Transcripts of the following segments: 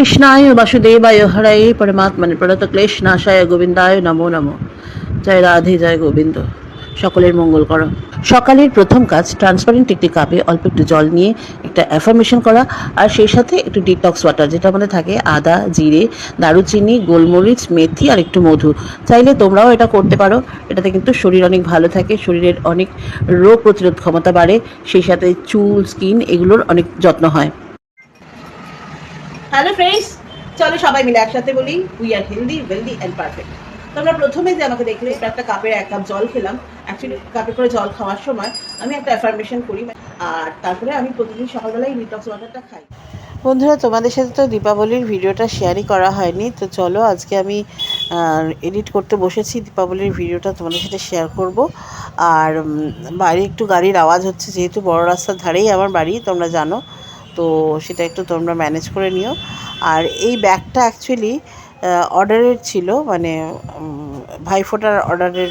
কৃষ্ণায় বাসুদেবায় হরায় পরমাত্মনে প্রণত ক্লেশ নাশায় গোবিন্দায় নমো নমো। জয় রাধে, জয় গোবিন্দ। সকলের মঙ্গল করো। সকালের প্রথম কাজ ট্রান্সপারেন্ট একটি কাপে অল্প একটু জল নিয়ে একটা অ্যাফার্মেশন করা, আর সেই সাথে একটু ডিটক্স ওয়াটার যেটা মধ্যে থাকে আদা, জিরে, দারুচিনি, গোলমরিচ, মেথি আর একটু মধু। চাইলে তোমরাও এটা করতে পারো। এটাতে কিন্তু শরীর অনেক ভালো থাকে, শরীরের অনেক রোগ প্রতিরোধ ক্ষমতা বাড়ে, সেই সাথে চুল স্কিন এগুলোর অনেক যত্ন হয়। হ্যালো ফ্রেন্ডস চলো সবাই মিলে একসাথে বলি we are healthy wealthy and perfect তোমরা প্রথমে যে আমাকে দেখলে একটা কাপের এক কাপ জল খেলাম। অ্যাকচুয়ালি কাপে করে জল খাওয়ার সময় আমি একটা অ্যাফার্মেশন করি। আর তারপরে আমি প্রতিদিন সকালবেলায় ডিটক্স ওয়াটারটা খাই। বন্ধুরা, তোমাদের সাথে তো দীপাবলির ভিডিওটা শেয়ারই করা হয়নি। তো চলো আজকে আমি এডিট করতে বসেছি। দীপাবলির ভিডিওটা তোমাদের সাথে শেয়ার করব। আর বাইরে একটু গাড়ির আওয়াজ হচ্ছে, যেহেতু বড় রাস্তার ধারেই আমার বাড়ি, তোমরা জানো। তো সেটা একটু তোমরা ম্যানেজ করে নিও। আর এই ব্যাগটা অ্যাকচুয়ালি অর্ডারের ছিল মানে ভাইফোঁটার অর্ডারের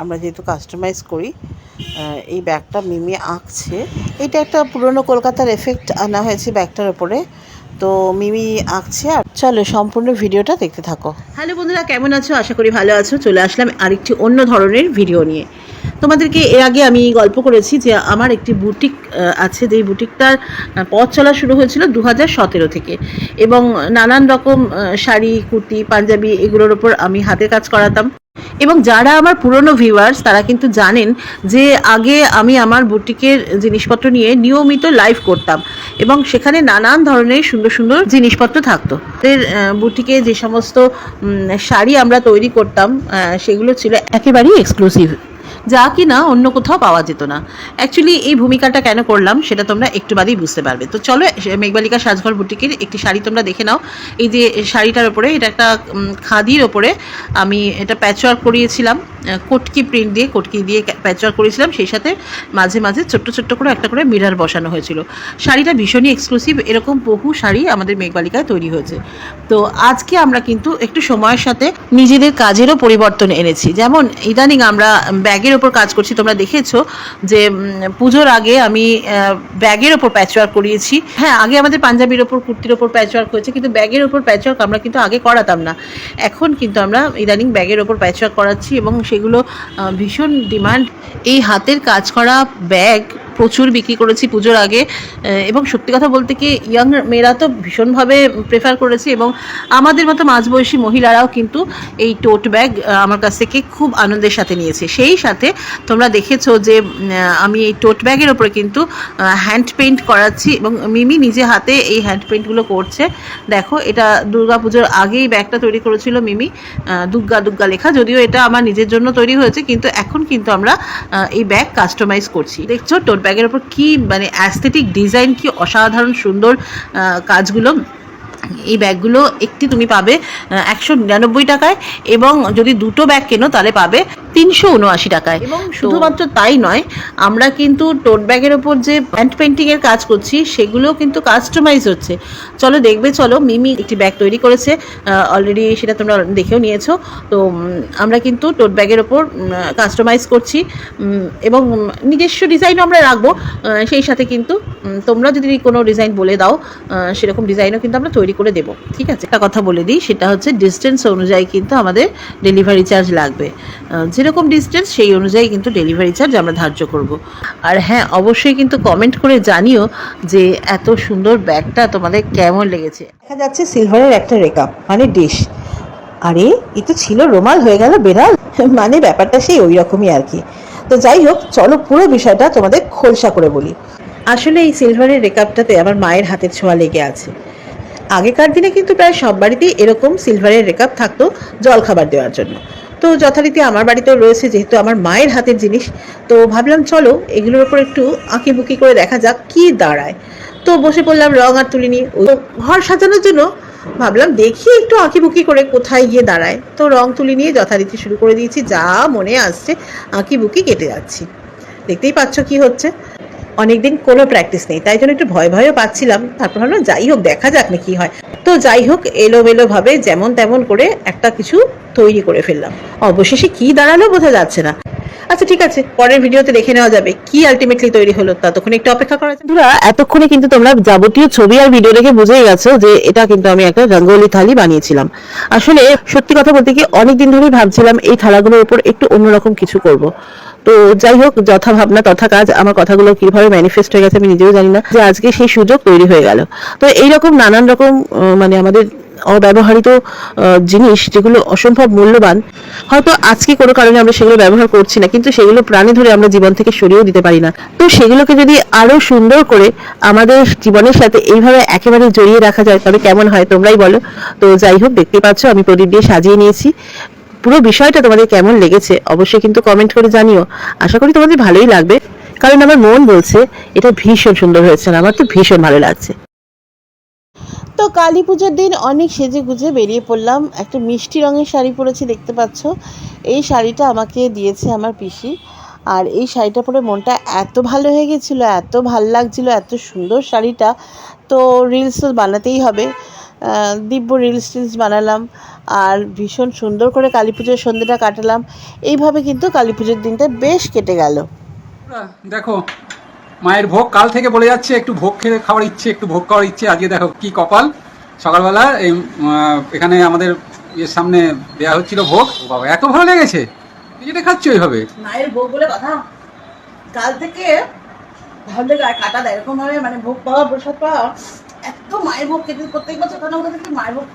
আমরা যেহেতু কাস্টমাইজ করি এই ব্যাগটা মিমি আঁকছে। এটা একটা পুরনো কলকাতার এফেক্ট আনা হয়েছে ব্যাগটার ওপরে তো মিমি আঁকছে আর চলো সম্পূর্ণ ভিডিওটা দেখতে থাকো। হ্যালো বন্ধুরা, কেমন আছো? আশা করি ভালো আছো। চলে আসলাম আরেকটি অন্য ধরনের ভিডিও নিয়ে। তোমাদেরকে এর আগে আমি গল্প করেছি যে আমার একটি বুটিক আছে যেই বুটিকটার পথ চলা শুরু হয়েছিল দু হাজার সতেরো থেকে। এবং নানান রকম শাড়ি, কুর্তি, পাঞ্জাবি এগুলোর ওপর আমি হাতে কাজ করাতাম। এবং যারা আমার পুরনো ভিউয়ার্স তারা কিন্তু জানেন যে আগে আমি আমার বুটিকের জিনিসপত্র নিয়ে নিয়মিত লাইভ করতাম। এবং সেখানে নানান ধরনের সুন্দর সুন্দর জিনিসপত্র থাকতো। এর বুটিকে যে সমস্ত শাড়ি আমরা তৈরি করতাম সেগুলো ছিল একেবারেই এক্সক্লুসিভ যা কি না অন্য কোথাও পাওয়া যেত না। অ্যাকচুয়ালি এই ভূমিকাটা কেন করলাম সেটা তোমরা একটু বাদেই বুঝতে পারবে। তো চলো মেঘবালিকা সাজঘর বুটিকের একটি শাড়ি তোমরা দেখে নাও। এই যে শাড়িটার ওপরে এটা একটা খাদির ওপরে আমি এটা প্যাচওয়ার্ক করিয়েছিলাম। কটকি প্রিন্ট দিয়ে, কটকি দিয়ে প্যাচওয়ার্ক করেছিলাম। সেই সাথে মাঝে মাঝে ছোট্ট ছোট্ট করে একটা করে মিরার বসানো হয়েছিল। শাড়িটা ভীষণই এক্সক্লুসিভ এরকম বহু শাড়ি আমাদের মেঘবালিকায় তৈরি হয়েছে। তো আজকে আমরা কিন্তু একটু সময়ের সাথে নিজেদের কাজেরও পরিবর্তন এনেছি। যেমন ইদানিং আমরা ব্যাগের ওপর কাজ করছি। তোমরা দেখেছ যে পুজোর আগে আমি ব্যাগের ওপর প্যাচওয়ার্ক করিয়েছি। হ্যাঁ আগে আমাদের পাঞ্জাবির ওপর, কুর্তির ওপর প্যাচওয়ার্ক হয়েছে, কিন্তু ব্যাগের ওপর প্যাচওয়ার্ক আমরা কিন্তু আগে করাতাম না। এখন কিন্তু আমরা ইদানিং ব্যাগের ওপর প্যাচওয়ার্ক করাচ্ছি এবং সেগুলো ভীষণ ডিমান্ড এই হাতের কাজ করা ব্যাগ প্রচুর বিক্রি করেছি পুজোর আগে এবং সত্যি কথা বলতে কি ইয়াং মেয়েরা তো ভীষণভাবে প্রেফার করেছে এবং আমাদের মতো মাঝবয়সী মহিলারাও কিন্তু এই টোট ব্যাগ আমার কাছ থেকে খুব আনন্দের সাথে নিয়েছে। সেই সাথে তোমরা দেখেছ যে আমি এই টোট ব্যাগের ওপরে কিন্তু হ্যান্ড পেইন্ট করাচ্ছি এবং মিমি নিজে হাতে এই হ্যান্ড পেইন্টগুলো করছে। দেখো, এটা দুর্গা পুজোর আগেই ব্যাগটা তৈরি করেছিল মিমি দুগ্গা দুগ্গা লেখা। যদিও এটা আমার নিজের জন্য তৈরি হয়েছে, কিন্তু এখন কিন্তু আমরা এই ব্যাগ কাস্টমাইজ করছি। দেখছ টোট ব্যাগের ওপর কী মানে অ্যাস্থেটিক ডিজাইন কি অসাধারণ, সুন্দর কাজগুলো? এই ব্যাগগুলো একটি তুমি পাবে একশো নিরানব্বই টাকায় এবং যদি দুটো ব্যাগ কেনো তাহলে পাবে তিনশো উনআশি টাকায়। এবং শুধুমাত্র তাই নয় আমরা কিন্তু টোট ব্যাগের ওপর যে হ্যান্ড পেন্টিংয়ের কাজ করছি সেগুলোও কিন্তু কাস্টমাইজ হচ্ছে। চলো দেখবে চলো মিমি একটি ব্যাগ তৈরি করেছে। অলরেডি সেটা তোমরা দেখেও নিয়েছো। তো আমরা কিন্তু টোট ব্যাগের ওপর কাস্টমাইজ করছি। এবং নিজস্ব ডিজাইনও আমরা রাখব। সেই সাথে কিন্তু তোমরা যদি কোনো ডিজাইন বলে দাও সেরকম ডিজাইনও কিন্তু আমরা তৈরি করে দেবো। ঠিক আছে? একটা কথা বলে দিই সেটা হচ্ছে ডিস্টেন্স অনুযায়ী কিন্তু আমাদের ডেলিভারি চার্জ লাগবে। যেরকম ডিস্টেন্স সেই অনুযায়ী কিন্তু ডেলিভারি চার্জ আমরা ধার্য করব। আর হ্যাঁ অবশ্যই কিন্তু কমেন্ট করে জানিও যে এত সুন্দর ব্যাগটা তোমাদের কেমন লেগেছে। দেখা যাচ্ছে সিলভারের একটা রেকাপ মানে ডিশ আরে, এ তো ছিল রোমাল, হয়ে গেল বেড়াল। মানে ব্যাপারটা সেই ওই রকমই আর কি। তো যাই হোক, চলো পুরো বিষয়টা তোমাদের খোলসা করে বলি। আসলে এই সিলভারের রেকাপটাতে আমার মায়ের হাতের ছোঁয়া লেগে আছে। আগেকার দিনে কিন্তু প্রায় সব বাড়িতেই এরকম সিলভারের রেকাপ থাকতো জল খাবার দেওয়ার জন্য। তো যথারীতি আমার বাড়িতেও রয়েছে যেহেতু আমার মায়ের হাতের জিনিস। তো ভাবলাম চলো এগুলোর ওপর একটু আঁকি বুকি করে দেখা যাক কি দাঁড়ায়। তো বসে পড়লাম রং আর তুলি ওই ঘর সাজানোর জন্য ভাবলাম দেখি একটু আঁকি বুকি করে কোথায় গিয়ে দাঁড়ায়। তো রং তুলি নিয়ে যথারীতি শুরু করে দিয়েছি, যা মনে আসছে আঁকি বুকি কেটে যাচ্ছি। দেখতেই পাচ্ছ কি হচ্ছে। অনেকদিন কোনো প্র্যাকটিস নেই, তাই জন্য একটু ভয় ভয়ও পাচ্ছিলাম। তারপর ভাবলাম, যাই হোক, দেখা যাক না কি হয়। তো যাই হোক এলোমেলো ভাবে যেমন তেমন করে একটা কিছু তৈরি করে ফেললাম। অবশেষে কি দাঁড়াল বোঝা যাচ্ছে না। আচ্ছা ঠিক আছে, পরের ভিডিওতে দেখে নেওয়া যাবে কি আলটিমেটলি তৈরি হলো। ততক্ষণ একটু অপেক্ষা করা বন্ধুরা, এতক্ষণে কিন্তু তোমরা যাবতীয় ছবি আর ভিডিও দেখে বুঝেই গেছো যে এটা কিন্তু আমি একটা রঙ্গোলি থালি বানিয়েছিলাম। আসলে সত্যি কথা বলতে কি, অনেকদিন ধরেই ভাবছিলাম এই থালাগুলোর উপর একটু অন্যরকম কিছু করব। তো যাই হোক যথা ভাবনা তথা কাজ আমার কথাগুলো কীভাবে ম্যানিফেস্ট হয়ে গেছে আমি নিজেও জানি না যে আজকে সেই সুযোগ তৈরি হয়ে গেল। তো এইরকম নানান রকম মানে আমাদের অব্যবহৃত আহ, জিনিস যেগুলো অসম্ভব মূল্যবান হয়তো আজকে কোনো কারণে আমরা সেগুলো ব্যবহার করছি না কিন্তু সেগুলো প্রাণে ধরে আমরা জীবন থেকে সরিয়েও দিতে পারি না। তো সেগুলোকে যদি আরও সুন্দর করে আমাদের জীবনের সাথে এইভাবে একেবারে জড়িয়ে রাখা যায় তবে কেমন হয় তোমরাই বলো। তো যাই হোক দেখতে পাচ্ছ আমি প্রদীপ দিয়ে সাজিয়ে নিয়েছি। পুরো বিষয়টা তোমাদের কেমন লেগেছে অবশ্যই কিন্তু কমেন্ট করে জানিও। আশা করি তোমাদের ভালোই লাগবে। কারণ আমার মন বলছে, এটা ভীষণ সুন্দর হয়েছে আমার তো ভীষণ ভালো লাগছে। তো কালী পুজোর দিন অনেক সেজে গুজে বেরিয়ে পড়লাম। একটা মিষ্টি রঙের শাড়ি পরেছি দেখতে পাচ্ছ। এই শাড়িটা আমাকে দিয়েছে আমার পিসি। আর এই শাড়িটা পরে মনটা এত ভালো হয়ে গেছিল, এত ভালো লাগছিল, এত সুন্দর শাড়িটা। তো রিলস বানাতেই হবে। দিব্য রিলস টিলস বানালাম। আর ভীষণ সুন্দর করে কালী পুজোর সন্ধ্যেটা কাটালাম। এইভাবে কিন্তু কালী পুজোর দিনটা বেশ কেটে গেল। দেখো মায়ের ভোগ কাল থেকে বলে যাচ্ছে একটু ভোগ খেয়ে খাওয়ার ইচ্ছে একটু ভোগ খাওয়ার ইচ্ছে। আজকে দেখো কি কপাল। সকালবেলা এই এখানে আমাদের এর সামনে দেওয়া হচ্ছিল ভোগ। বাবা এত ভালো লেগেছে। এটা খাচ্ছি ওইভাবে মায়ের ভোগ বলে কথা? কাল থেকে ভাবলে গায়ে কাটা দেয়। এরকম ভাবে মানে ভোগ পাওয়া প্রসাদ পাওয়া এত মায়ের ভোগ খেতে প্রত্যেক বছর কোনো কোথাও থেকে? মায়ের ভোগ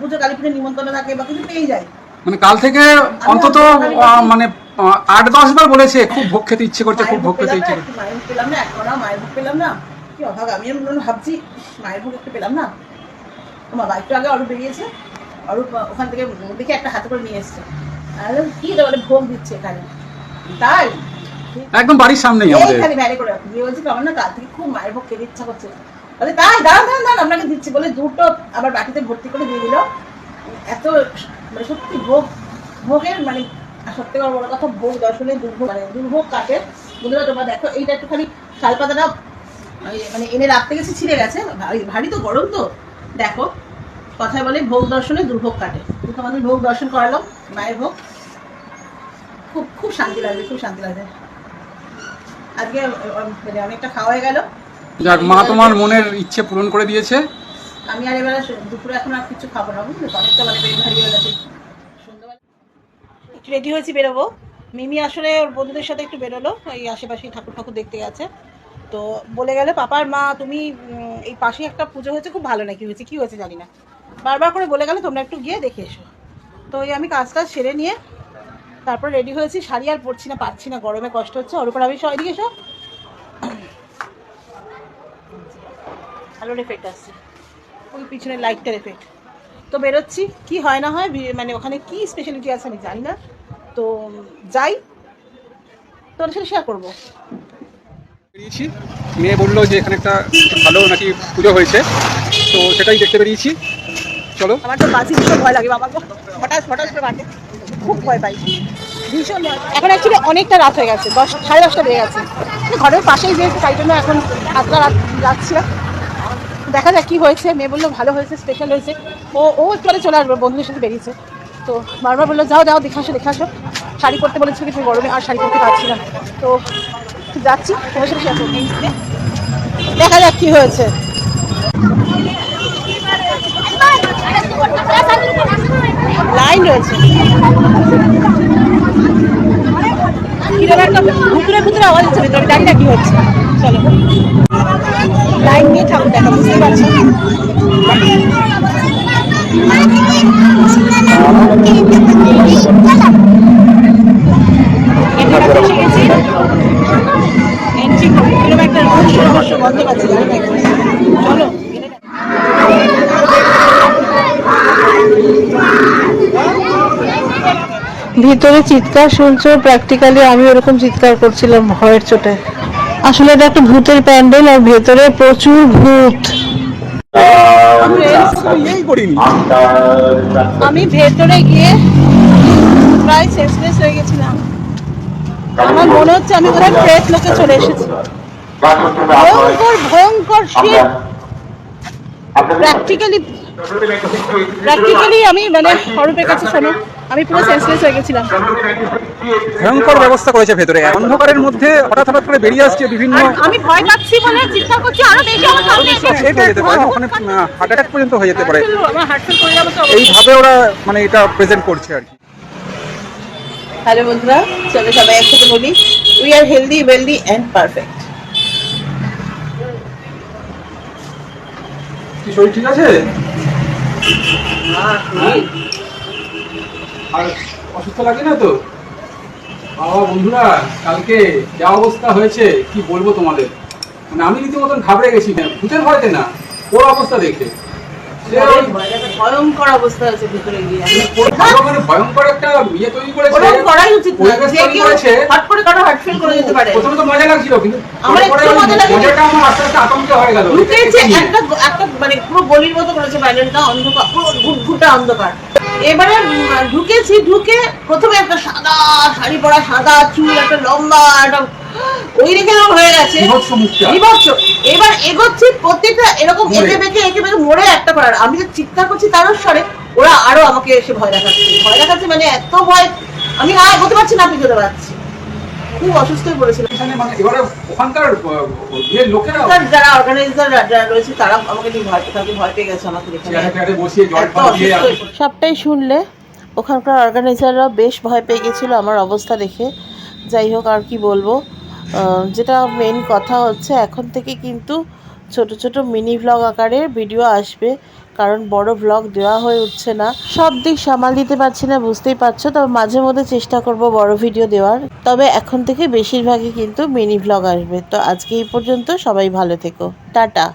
পুজো কালী পুজো নিমন্ত্রণ থাকে বা কিছু পেয়ে যায়। মানে কাল থেকে অন্তত মানে আট দশ বার বলেছে খুব ভোগ খেতে ইচ্ছে করছে খুব ভোগ খেতে ইচ্ছে করছে মায়ের ভোগ পেলাম না এখন মায়ের ভোগ পেলাম না। কি অভাব আমি ভাবছি মায়ের ভোগ একটু পেলাম না। তোমার একটু আগে অরূপ বেরিয়েছে। অরূপ ওখান থেকে দেখে একটা হাতে করে নিয়ে এসছে। কি এটা বলে ভোগ দিচ্ছে এখানে। তাই? একদম বাড়ির সামনেই আমাদের। এইখানে করে দিয়ে বলছি আমার না কাল থেকে খুব মায়ের ভোগ খেতে ইচ্ছা করছে। বলে তাই দাঁড়ান দাঁড়ান দাঁড়ান আপনাকে দিচ্ছি বলে দুটো আবার বাটিতে ভর্তি করে দিয়ে দিল। এত মানে সত্যি ভোগ, ভোগের মানে সত্যি বড় কথা, ভোগ দর্শনে দুর্ভোগ মানে দুর্ভোগ কাটে। বন্ধুরা, তোমরা দেখো, এইটা একটুখানি শাল পাতাটা মানে এনে রাখতে গেছে, ছিঁড়ে গেছে। ভারী তো গরম তো। দেখো, কথায় বলে ভোগ দর্শনে দুর্ভোগ কাটে। তো তোমাদের ভোগ দর্শন করালো, মায়ের ভোগ। খুব খুব শান্তি লাগবে, খুব শান্তি লাগবে। আজকে মানে অনেকটা খাওয়া হয়ে গেল। যাক মা তোমার মনের ইচ্ছে পূরণ করে দিয়েছে। আমি আর এবারে দুপুরে এখন আর কিছু খাব না বুঝলি? অনেকটা মানে পেট ভারী হয়ে গেছে একটু রেডি হয়েছি বেরোবো। মিমি আসলে ওর বন্ধুদের সাথে একটু বেরোলো এই আশেপাশে ঠাকুর ঠাকুর দেখতে গেছে। তো বলে গেলে পাপার মা তুমি এই পাশে একটা পুজো হয়েছে খুব ভালো নাকি হয়েছে? কি হয়েছে জানি না। বারবার করে বলে গেলে তোমরা একটু গিয়ে দেখে এসো। তো ওই আমি কাজ কাজটা সেরে নিয়ে তারপর রেডি হয়েছি শাড়ি আর পরছি না পারছি না গরমে কষ্ট হচ্ছে। ওর উপর আমি সব এদিকে এসো। আলোর এফেক্ট আসছে ওই পিছনে লাইটটার এফেক্ট তো বেরোচ্ছি কি হয় না হয় মানে ওখানে কি স্পেশালিটি আছে আমি জানি না। তো যাই তোর সাথে শেয়ার করব। বেরিয়েছি। মেয়ে বলল যে এখানে একটা ভালো নাকি পুজো হয়েছে। তো সেটাই দেখতে বেরিয়েছি। চলো। আমার তো বাজি ভীষণ ভয় লাগে বাবা হঠাৎ হঠাৎ করে বাটে খুব ভয় পাই। ভীষণ ভয়। এখন অ্যাকচুয়ালি অনেকটা রাত হয়ে গেছে। দশ সাড়ে দশটা বেজে গেছে। ঘরের পাশেই যেহেতু তাই জন্য এখন রাত যাচ্ছি না। দেখা যাক কি হয়েছে। মেয়ে বলল, ভালো হয়েছে স্পেশাল হয়েছে। ও ও একটু চলে আসবে, বন্ধুদের সাথে বেরিয়েছে। তো বারবার বলল, যাও যাও, দেখে আসো দেখে আসো। শাড়ি পরতে বলেছিল, কিন্তু গরমে আর শাড়ি পরতে পারছি না। তো যাচ্ছি দেখা যাক কি হয়েছে। লাইন রয়েছে। কীরকম একটা ভুতুরে ভুতুরে আওয়াজ হচ্ছে ভেতরে জানি না কি হচ্ছে। চলো। লাইন দিয়ে ঠাকুর দেখা বুঝতে পারছি? এন্ট্রি কীরকম একটা রহস্য রহস্য গন্ধ পাচ্ছি জানি না কি। চলো গেলে দেখা। ভিতরে চিৎকার শুনছো প্র্যাকটিক্যালি আমি ওরকম চিৎকার করছিলাম ভয়ের চোটে। আসলে এটা একটা ভূতের প্যান্ডেল আর ভেতরে প্রচুর ভূত। আমি ভেতরে গিয়ে প্রায় হয়ে গেছিলাম। আমার মনে হচ্ছে আমি কোথায় প্রেত লোকে চলে এসেছি। ভয়ঙ্কর ভয়ঙ্কর শীত প্র্যাকটিক্যালি প্র্যাকটিক্যালি আমি মানে অরূপের কাছে আমি পুরো সেন্সলেস হয়ে গেছিলাম। ভয়ঙ্কর ব্যবস্থা করেছে ভেতরে। অন্ধকারের মধ্যে হঠাৎ হঠাৎ করে বেরিয়ে আসছে বিভিন্ন আমি ভয় পাচ্ছি বলে চিন্তা করছি আরও বেশি আমার সামনে এসে এটা যেতে পারে। ওখানে হার্ট অ্যাটাক পর্যন্ত হয়ে যেতে পারে। আমার হার্ট ফেল করে যাবে তো এইভাবে ওরা মানে এটা প্রেজেন্ট করছে আর কি। হ্যালো বন্ধুরা চলো সবাই একসাথে বলি we are healthy wealthy and perfect কি শরীর ঠিক আছে? আর অসুস্থ লাগে না তো? বাবা, বন্ধুরা, কালকে যা অবস্থা হয়েছে, কি বলব তোমাদের? মানে আমি রীতিমতন ঘাবড়ে গেছি ভূতের ভয়তে না, ওর অবস্থা দেখে। ভয়ঙ্কর অবস্থা আছে ভিতরে গিয়ে। ভয়ঙ্কর একটা ইয়ে তৈরি করেছে ওরকম করাই উচিত না। যে কেউ হট করে কারও হার্ট ফেল করে যেতে পারে। প্রথমে তো মজা লাগছিল কিন্তু আমার একটু মজা লাগেনি। মজাটা আমার আস্তে আস্তে আতঙ্ক হয়ে গেল। ঢুকেছে একটা একটা মানে পুরো গলির মতো করেছে বাইরেটা অন্ধকার পুরো ঘুটঘুটা অন্ধকার। এবারে ঢুকেছি ঢুকে প্রথমে একটা সাদা শাড়ি পরা সাদা চুল একটা লম্বা একটা ওই এরকম হয়ে গেছে। বিভৎস এবার এগোচ্ছি প্রত্যেকটা এরকম। এঁকে বেঁকে এঁকে বেঁকে মোড়ে একটা করার আমি যে চিৎকার করছি তার স্বরে ওরা আরও আমাকে এসে ভয় দেখাচ্ছে। ভয় দেখাচ্ছে মানে এত ভয়। আমি আর হতে পারছি না পিছোতে পারছি। খুব অসুস্থ হয়ে পড়েছিলাম। এখানে মানে এবারে ওখানকার লোকেরা যারা অর্গানাইজার রয়েছে তারা আমাকে নিয়ে ভয় তাকে ভয় পেয়ে গেছে আমাকে সবটাই শুনলে ওখানকার অর্গানাইজাররা বেশ ভয় পেয়ে গেছিল আমার অবস্থা দেখে। যাই হোক আর কি বলব? যেটা মেন কথা হচ্ছে, এখন থেকে কিন্তু ছোট ছোট মিনি ভ্লগ আকারের ভিডিও আসবে। কারণ বড় ভ্লগ দেওয়া হয়ে উঠছে না। সব দিক সামাল দিতে পারছি না, বুঝতেই পারছ। তবে মাঝে মধ্যে চেষ্টা করব বড় ভিডিও দেওয়ার। তবে এখন থেকে বেশিরভাগই কিন্তু মিনি ভ্লগ আসবে। তো আজকে এই পর্যন্ত সবাই ভালো থেকো। টাটা।